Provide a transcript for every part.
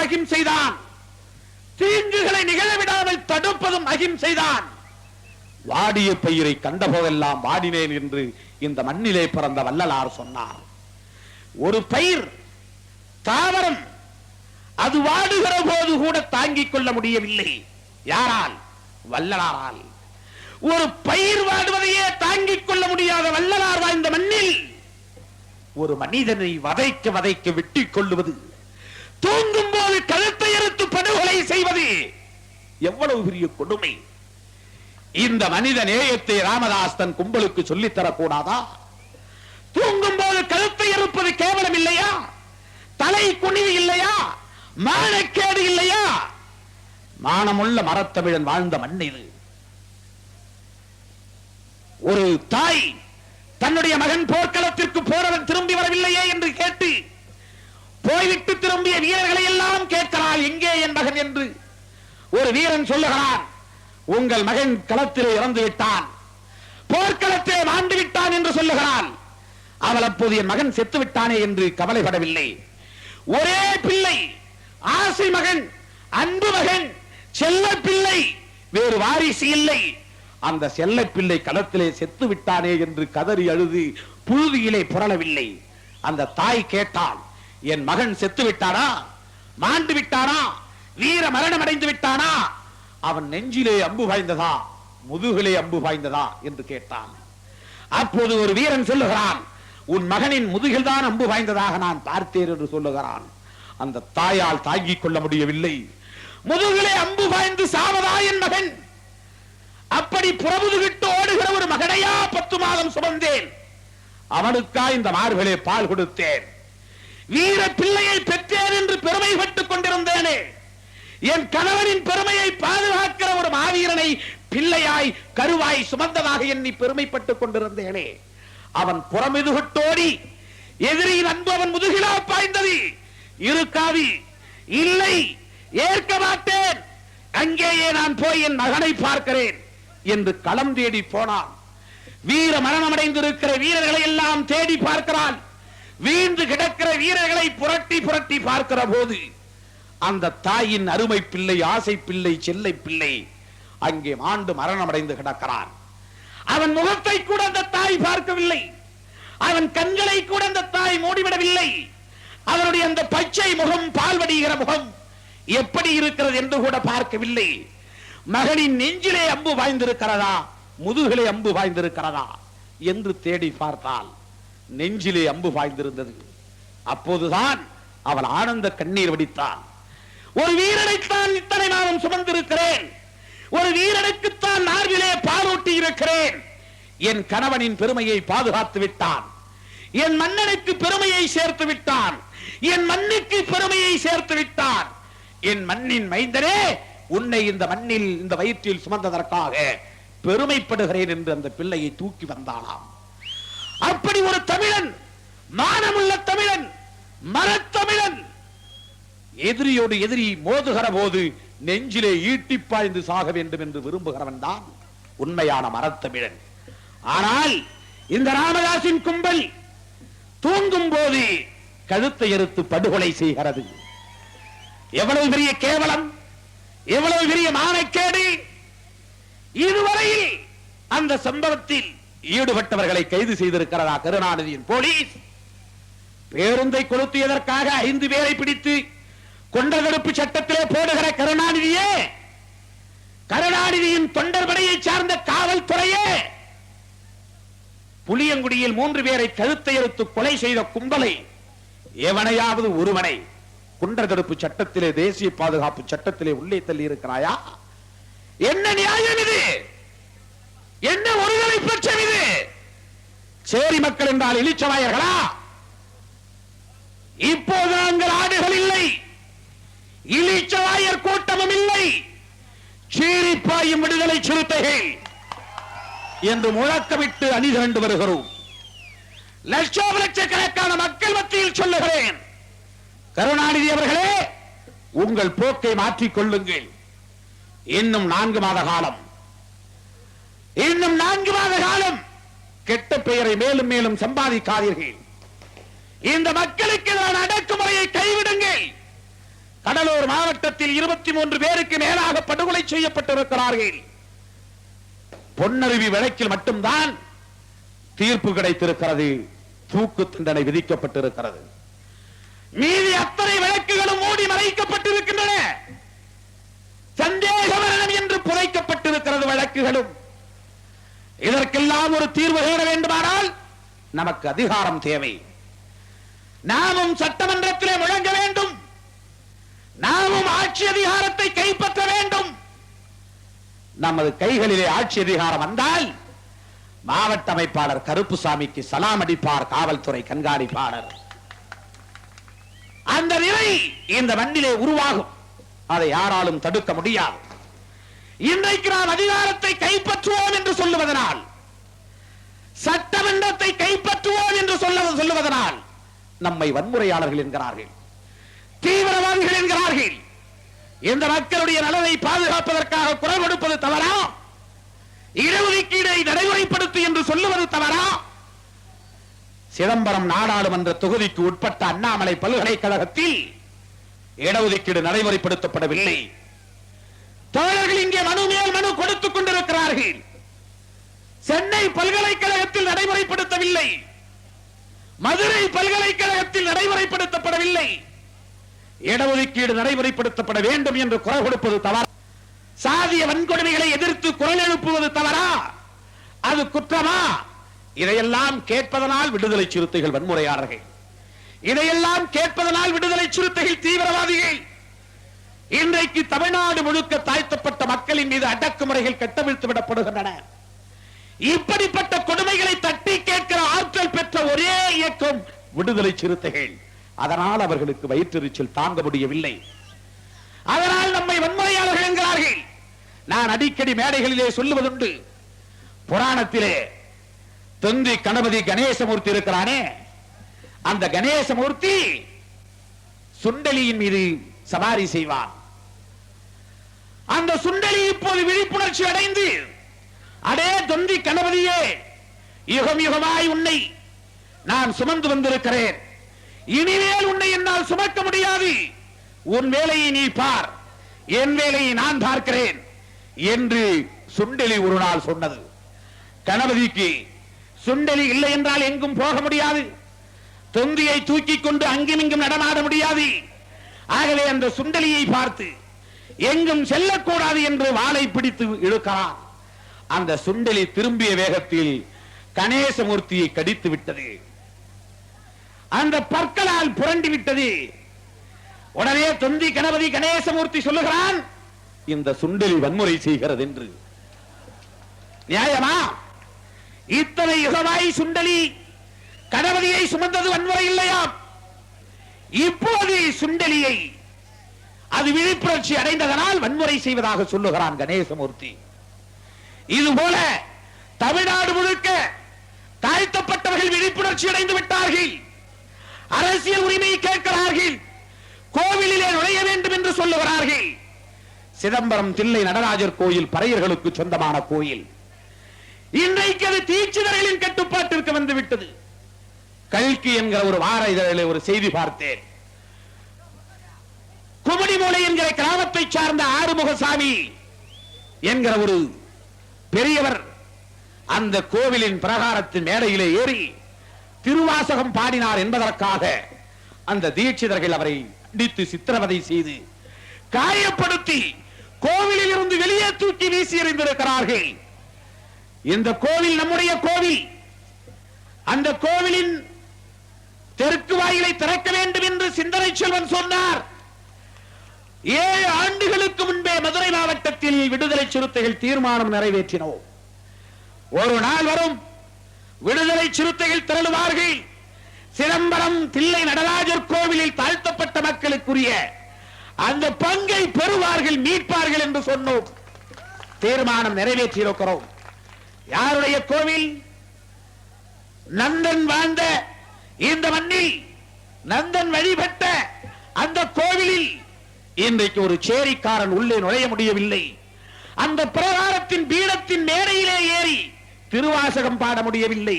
தடுப்பதும் அகிம்சைதான். தீங்குகளை நிகழவிடாமல் தடுப்பதும் அகிம்சைதான். வாடிய பயிரை கண்டபோதெல்லாம் வாடினேன் என்று இந்த மண்ணிலே பிறந்த வல்லலார் சொன்னார். ஒரு பயிர் தாவரம் அது வாடுகிற போது கூட தாங்கிக் கொள்ள முடியவில்லை. யாரால்? வல்லலாரால் ஒரு பயிர் வாடுவதையே தாங்கிக் கொள்ள முடியாத வல்லலார் வாழ்ந்த மண்ணில் ஒரு மனிதனை வதைக்க வதைக்க வெட்டி கொள்ளுவது தூங்கும் அதாவது கழுத்தை அறுத்து படுகொலை செய்வது. எவ்வளவு பெரிய கொடுமை. இந்த மனித நேயத்தை ராமதாஸ்தன் கும்பலுக்கு சொல்லித்தரக்கூடாதா தூங்கும் போது கழுத்தை இருப்பது கேவலம் இல்லையா? தலை குனிவு இல்லையா? மானக்கேடு இல்லையா? மானமுள்ள மரத்தமிழன் வாழ்ந்த மண் இது. ஒரு தாய் தன்னுடைய மகன் போர்க்களத்திற்கு போறவன் திரும்பி வரவில்லையே என்று கேட்டு போய்விட்டு திரும்பிய வீரர்களை எல்லாம் கேட்கிறாள் எங்கே என் மகன்? என்று ஒரு வீரன் சொல்லுகிறான் உங்கள் மகன் களத்திலே இறந்து விட்டான் போர்க்களத்திலே மாண்டு விட்டான் என்று சொல்லுகிறான். அவள் அப்போது என் மகன் செத்து விட்டானே என்று கவலைப்படவில்லை. ஒரே பிள்ளை ஆசை மகன் அன்பு மகன் செல்ல பிள்ளை வேறு வாரிசு இல்லை. அந்த செல்ல பிள்ளை களத்திலே செத்து விட்டானே என்று கதறி அழுது புழுதியிலே புரளவில்லை. அந்த தாய் கேட்டாள் என் மகன் செத்து விட்டானா? மாண்டு விட்டானா? வீர மரணம் அடைந்து விட்டானா? அவன் நெஞ்சிலே அம்பு பாய்ந்ததா? முதுகிலே அம்பு பாய்ந்ததா? என்று கேட்டான். அப்போது ஒரு வீரன் சொல்லுகிறான் உன் மகனின் முதுகில் தான் அம்பு பாய்ந்ததாக நான் பார்த்தேன் என்று சொல்லுகிறான். அந்த தாயால் தாங்கிக் கொள்ள முடியவில்லை. முதுகிலே அம்பு பாய்ந்து சாவதா என் மகன்? அப்படி புறமுதுகிட்டு ஓடுகிற ஒரு மகனையா பத்து மாதம் சுமந்தேன்? அவனுக்கா இந்த மாறுகளே பால் கொடுத்தேன். வீர பிள்ளையை பெற்றேன் என்று பெருமைப்பட்டுக் கொண்டிருந்தேனே. என் கணவனின் பெருமையை பாதுகாக்கிற ஒரு மாவீரனை பிள்ளையாய் கருவாய் சுமந்ததாக எண்ணி பெருமைப்பட்டுக் கொண்டிருந்தேனே. அவன் புறமிதுகுட்டோடி எதிரியின் அன்பு அவன் முதுகிலா பாய்ந்தது. இருக்காவி இல்லை ஏற்க மாட்டேன். அங்கேயே நான் போய் என் மகனை பார்க்கிறேன் என்று களம் தேடி போனான். வீர மரணமடைந்திருக்கிற வீரர்களை எல்லாம் தேடி பார்க்கிறான். வீழ்ந்து கிடக்கிற வீரர்களை புரட்டி புரட்டி பார்க்கிற போது அந்த தாயின் அருமை பிள்ளை ஆசை பிள்ளை செல்லை பிள்ளை அங்கே மாண்டு மரணமடைந்து கிடக்கிறான். அவன் முகத்தை கூட அந்த தாய் பார்க்கவில்லை. அவன் கண்களை கூட அந்த தாய் மூடிவிடவில்லை. அவனுடைய அந்த பச்சை முகம் பால்வடிகிற முகம் எப்படி இருக்கிறது என்று கூட பார்க்கவில்லை. மகனின் நெஞ்சிலே அம்பு வாய்ந்திருக்கிறதா முதுகிலே அம்பு வாய்ந்திருக்கிறதா என்று தேடி பார்த்தால் நெஞ்சிலே அம்பு பாய்ந்திருந்தது. அப்போதுதான் அவள் ஆனந்த கண்ணீர் வடித்தான். ஒரு வீரனைத்தான் இத்தனை நாளும் சுமந்திருக்கிறேன். ஒரு வீரனுக்குத்தான் நார்விலே பாலூட்டி இருக்கிறேன் என் கணவனின் பெருமையை பாதுகாத்து விட்டான். என் மன்னனுக்கு பெருமையை சேர்த்து விட்டான். என் மண்ணுக்கு பெருமையை சேர்த்து விட்டான். என் மண்ணின் மைந்தனே உன்னை இந்த மண்ணில் இந்த வயிற்றில் சுமந்ததற்காக பெருமைப்படுகிறேன் என்று அந்த பிள்ளையை தூக்கி வந்தானாம் அப்படி ஒரு தமிழன் மானமுள்ள தமிழன் மரத்தமிழன். எதிரியோடு எதிரி மோதுகிற போது நெஞ்சிலே ஈட்டி பாய்ந்து சாக வேண்டும் என்று விரும்புகிறவன் தான் உண்மையான மரத்தமிழன். ஆனால் இந்த ராமதாசின் கும்பல் தூங்கும் போது கழுத்தை எடுத்து படுகொலை செய்கிறது. எவ்வளவு பெரிய கேவலம் எவ்வளவு பெரிய மானக்கேடு. இதுவரையில் அந்த சம்பவத்தில் ஈடுபட்டவர்களை கைது செய்திருக்கிறதா கருணாநிதியின் போலீஸ்? பேருந்தை கொளுத்தியதற்காக ஐந்து பேரை பிடித்து கொண்டதடுப்பு சட்டத்திலே போடுகிற கருணாநிதியே கருணாநிதியின் தொண்டர்படையை சார்ந்த காவல்துறையே புளியங்குடியில் மூன்று பேரை கழுத்தை எடுத்து கொலை செய்த கும்பலை எவனையாவது ஒருவனை குண்டர் தடுப்பு சட்டத்திலே தேசிய பாதுகாப்பு சட்டத்திலே உள்ளே தள்ளி இருக்கிறாயா என்ன நியாயம் இது? என்ன ஒருதலை பட்சம் இது? சேரி மக்கள் என்றால் இழிச்சவாயர்களா? இப்போது நாங்கள் ஆடுகள் இல்லை. இழிச்சவாயர் கூட்டமும் இல்லை. சீரிப்பாயும் விடுதலை சிறுத்தைகள். என்று முழக்கமிட்டு அணிதிரண்டு வருகிறோம். லட்சோப லட்சக்கணக்கான மக்கள் மத்தியில் சொல்லுகிறேன். கருணாநிதி அவர்களே உங்கள் போக்கை மாற்றிக் கொள்ளுங்கள். இன்னும் நான்கு மாத காலம். இன்னும் நான்கு மாத காலம் கெட்ட பெயரை மேலும் மேலும் சம்பாதிக்காதீர்கள். இந்த மக்களுக்கு எதிரான அடக்குமுறையை கைவிடுங்கள். கடலூர் மாவட்டத்தில் இருபத்தி மூன்று பேருக்கு மேலாக படுகொலை செய்யப்பட்டிருக்கிறார்கள். பொன்னருவி வழக்கில் மட்டும்தான் தீர்ப்பு கிடைத்திருக்கிறது. தூக்கு தண்டனை விதிக்கப்பட்டிருக்கிறது. மீதி அத்தனை வழக்குகளும் மூடி மறைக்கப்பட்டிருக்கின்றன. சந்தேக மரணம் என்று புதைக்கப்பட்டிருக்கிறது வழக்குகளும். இதற்கெல்லாம் ஒரு தீர்வு தேட வேண்டுமானால் நமக்கு அதிகாரம் தேவை. நாமும் சட்டமன்றத்திலே முழங்க வேண்டும். நாமும் ஆட்சி அதிகாரத்தை கைப்பற்ற வேண்டும். நமது கைகளிலே ஆட்சி அதிகாரம் வந்தால் மாவட்ட அமைப்பாளர் கருப்புசாமிக்கு சலாம் அடிப்பார் காவல்துறை கண்காணிப்பாளர். அந்த நிலை இந்த மண்ணிலே உருவாகும். அதை யாராலும் தடுக்க முடியாது. இன்றைக்கு நாம் அதிகாரத்தை கைப்பற்றுவோம் என்று சொல்லுவதனால் சட்டமன்றத்தை கைப்பற்றுவோம் என்று சொல்ல சொல்லுவதனால் நம்மை வன்முறையாளர்கள் என்கிறார்கள் தீவிரவாதிகள் என்கிறார்கள். இந்த மக்களுடைய நலனை பாதுகாப்பதற்காக குரல் கொடுப்பது தவறா? இடஒதுக்கீடை நடைமுறைப்படுத்து என்று சொல்லுவது தவறா? சிதம்பரம் நாடாளுமன்ற தொகுதிக்கு உட்பட்ட அண்ணாமலை பல்கலைக்கழகத்தில் இடஒதுக்கீடு நடைமுறைப்படுத்தப்படவில்லை. தோழர்கள் இங்கே மனு மேல் மனு கொடுத்துக் கொண்டிருக்கிறார்கள். சென்னை பல்கலைக்கழகத்தில் நடைமுறைப்படுத்தவில்லை. மதுரை பல்கலைக்கழகத்தில் நடைமுறைப்படுத்தப்படவில்லை. இடஒதுக்கீடு நடைமுறைப்படுத்தப்பட வேண்டும் என்று குரல் கொடுப்பது தவறு? சாதிய வன்கொடுமைகளை எதிர்த்து குரல் எழுப்புவது தவறா? அது குற்றமா? இதையெல்லாம் கேட்பதனால் விடுதலை சிறுத்தைகள் வன்முறையாளர்கள். இதையெல்லாம் கேட்பதனால் விடுதலை சிறுத்தைகள் இன்றைக்கு தமிழ்நாடு முழுக்க தாழ்த்தப்பட்ட மக்களின் மீது அடக்குமுறைகள் கட்டவிழ்த்து விடப்படுகின்றன. இப்படிப்பட்ட கொடுமைகளை தட்டி கேட்கிற ஆற்றல் பெற்ற ஒரே இயக்கம் விடுதலை சிறுத்தைகள். அதனால் அவர்களுக்கு வயிற்றெரிச்சல் தாங்க முடியவில்லை. அதனால் நம்மை வன்முறையாளர்கள் என்கிறார்கள். நான் அடிக்கடி மேடைகளிலே சொல்லுவதுண்டு. புராணத்திலே தொந்தி கணபதி கணேசமூர்த்தி இருக்கிறானே. அந்த கணேசமூர்த்தி சுண்டலியின் மீது சவாரி செய்வான். அந்த சுண்டலி இப்போது விழிப்புணர்ச்சி அடைந்து அடே தொந்தி கணபதியே யுகம் யுகமாய் உன்னை நான் சுமந்து வந்திருக்கிறேன். இனிமேல் உன்னை என்னால் சுமக்க முடியாது. உன் வேலையை நீ பார். என் வேலையை நான் பார்க்கிறேன் என்று சுண்டலி ஒரு நாள் சொன்னது. கணபதிக்கு சுண்டலி இல்லை என்றால் எங்கும் போக முடியாது. தொந்தியை தூக்கி கொண்டு அங்கும் இங்கும் நடமாட முடியாது. ஆகவே அந்த சுண்டலியை பார்த்து எங்கும் செல்லக்கூடாது என்று வாளை பிடித்து இழுக்கிறார் அந்த சுண்டலி திரும்பிய வேகத்தில் கணேசமூர்த்தியை கடித்து விட்டது. அந்த பற்களால் புரண்டு விட்டது. உடனே தொந்தி கணபதி கணேசமூர்த்தி சொல்லுகிறான் இந்த சுண்டலி வன்முறை செய்கிறது என்று நியாயமா? இத்தனை யுகமாய் சுண்டலி கணபதியை சுமந்தது வன்முறை இல்லையா இப்போது சுண்டலியை அது விழிப்புணர்ச்சி அடைந்ததனால் வன்முறை செய்வதாக சொல்லுகிறான் கணேசமூர்த்தி. இது போல தமிழ்நாடு முழுக்க தாழ்த்தப்பட்டவர்கள் விழிப்புணர்ச்சி அடைந்து விட்டார்கள். அரசியல் உரிமையை கேட்கிறார்கள். கோவிலிலே நுழைய வேண்டும் என்று சொல்லுகிறார்கள். சிதம்பரம் தில்லை நடராஜர் கோயில் பறையர்களுக்கு சொந்தமான கோயில். இன்றைக்கு அது தீட்சிதர்களின் கட்டுப்பாட்டிற்கு வந்து விட்டது. கல்கி என்கிற ஒரு வார இதழில் ஒரு செய்தி பார்த்தேன். குமடிமூலை என்கிற கிராமத்தை சார்ந்த ஆறுமுகசாமி என்கிற ஒரு பெரியவர் அந்த கோவிலின் பிரகாரத்தின் மேடையிலே ஏறி திருவாசகம் பாடினார் என்பதற்காக அந்த தீட்சிதர்கள் அவரை அடித்து சித்திரவதை செய்து காயப்படுத்தி கோவிலில் இருந்து வெளியே தூக்கி வீசி எறிந்திருக்கிறார்கள் இந்த கோவில் நம்முடைய கோவில். அந்த கோவிலின் தெற்கு வாயிலை திறக்க வேண்டும் என்று சிந்தனை செல்வன் சொன்னார். ஏழு ஆண்டுகளுக்கு முன்பே மதுரை மாவட்டத்தில் விடுதலை சிறுத்தைகள் தீர்மானம் நிறைவேற்றினோம். ஒரு நாள் வரும் விடுதலை சிறுத்தைகள் திரளுவார்கள். சிதம்பரம் தில்லை நடராஜர் கோவிலில் தாழ்த்தப்பட்ட மக்களுக்குரிய அந்த பங்கை பெறுவார்கள் மீட்பார்கள் என்று சொன்னோம். தீர்மானம் நிறைவேற்றியிருக்கிறோம். யாருடைய கோவில்? நந்தன் வாழ்ந்த இந்த மண்ணில் நந்தன் வழிபட்ட அந்த கோவிலில் இன்றைக்கு ஒரு சேரிக்காரன் உள்ளே நுழைய முடியவில்லை. அந்த பிரகாரத்தின் பீடத்தின் மேடையிலே ஏறி திருவாசகம் பாட முடியவில்லை.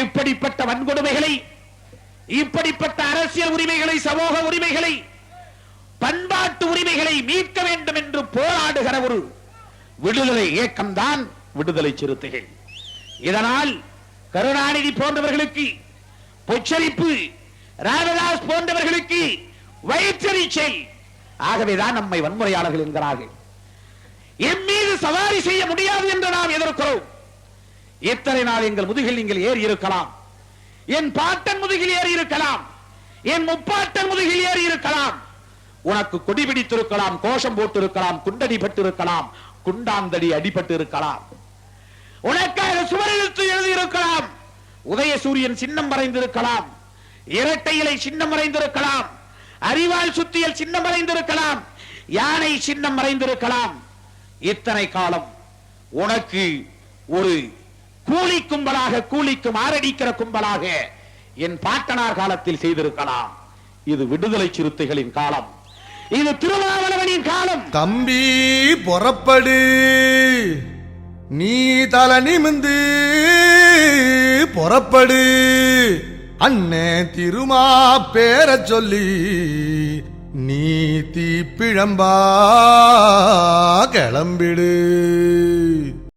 இப்படிப்பட்ட வன்கொடுமைகளை இப்படிப்பட்ட அரசியல் உரிமைகளை சமூக உரிமைகளை பண்பாட்டு உரிமைகளை மீட்க வேண்டும் என்று போராடுகிற ஒரு விடுதலை இயக்கம்தான் விடுதலை சிறுத்தைகள். இதனால் கருணாநிதி போன்றவர்களுக்கு பொச்சரிப்பு ராமதாஸ் போன்றவர்களுக்கு வயிற்றறிச்சல் ஆகவேதான் நம்மை வன்முறையாளர்கள் என்கிறார்கள். என் மீது சவாரி செய்ய முடியாது என்று நாம் எதிர்க்கிறோம். எத்தனை நாள் எங்கள் முதுகில் நீங்கள் ஏறி இருக்கலாம். என் பாட்டன் முதுகில் ஏறி இருக்கலாம். என் முப்பாட்டன் முதுகில் ஏறி இருக்கலாம். உனக்கு கொடி பிடித்திருக்கலாம் கோஷம் போட்டிருக்கலாம் குண்டடி பட்டிருக்கலாம் குண்டாந்தடி அடிபட்டு இருக்கலாம் உனக்காக சுவரெழுத்து எழுதியிருக்கலாம். உதயசூரியன் சின்னம் வரைந்திருக்கலாம் இரட்டை இலை சின்னம் வரைந்திருக்கலாம் அறிவால் சுத்தியல் சின்னம் வரைந்திருக்கலாம் யானை சின்னம் வரைந்திருக்கலாம் இத்தனை காலம் உனக்கு ஒரு கூலி கும்பலாக கூலிக்கும் ஆரடிக்கிற கும்பலாக என் பாட்டனார் காலத்தில் செய்திருக்கலாம். இது விடுதலை சிறுத்தைகளின் காலம். இது திருமாவளவனின் காலம். தம்பி புறப்படு. நீ தல நிமிந்து புறப்படு. அண்ணே திருமா பேர சொல்லி நீ தீ பிழம்பா கிளம்பிடு.